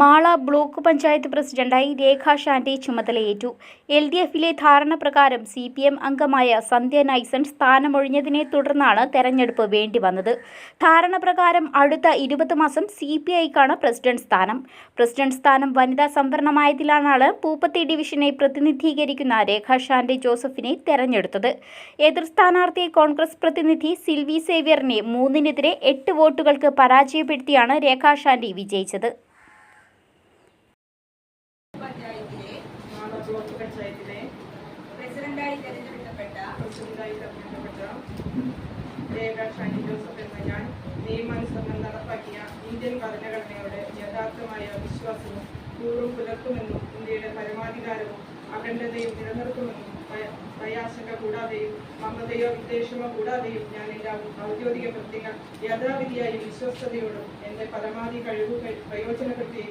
Mala block panchayat പ്രസിഡന്റായി രേഖ ഷാന്റെ ചുമതലയേറ്റു. L D എഫിലെ ധാരണ പ്രകാരം സി പി എം അംഗമായ സന്ധ്യ നൈസൺ സ്ഥാനമൊഴിഞ്ഞതിനെ തുടർന്നാണ് തെരഞ്ഞെടുപ്പ് വേണ്ടി വന്നത് ധാരണ പ്രകാരം അടുത്ത ഇരുപത് മാസം സി പി ഐക്കാണ് പ്രസിഡന്റ് സ്ഥാനം. പ്രസിഡന്റ് സ്ഥാനം വനിതാ സംവരണമായതിലാണ് പൂപ്പത്തി ഡിവിഷനെ പ്രതിനിധീകരിക്കുന്ന രേഖ ഷാന്റെ ജോസഫിനെ തെരഞ്ഞെടുത്തത്. എതിർ സ്ഥാനാർത്ഥി കോൺഗ്രസ് പ്രതിനിധി സിൽവി സേവ്യറിനെ മൂന്നിനെതിരെ എട്ട് വോട്ടുകൾക്ക് പരാജയപ്പെടുത്തിയാണ് രേഖ ഷാൻഡി വിജയിച്ചത് പഞ്ചായത്തിലെ മാള ബ്ലോക്ക് പഞ്ചായത്തിലെ പ്രസിഡന്റായി തെരഞ്ഞെടുക്കപ്പെട്ട പ്രസിഡന്റായി തെരഞ്ഞെടുക്കപ്പെട്ട രേഖ ഷാനി ജോസഫ് എന്ന ഞാൻ നിയമാനുസരണം നടപ്പാക്കിയ ഇന്ത്യൻ ഭരണഘടനയോട് യഥാർത്ഥമായ വിശ്വാസവും കൂറും പുലർത്തുമെന്നും ഇന്ത്യയുടെ പരമാധികാരവും അഖണ്ഡതയും നിലനിർത്തുമെന്നും ഭയാശങ്ക കൂടാതെയും മമതയോ വിദ്വേഷമോ കൂടാതെയും ഞാൻ എന്റെ ഔദ്യോഗിക പ്രത്യേക യഥാവിധിയായി വിശ്വസ്തയോടും എന്റെ പരമാവധി കഴിവ് പ്രയോജനപ്പെടുത്തി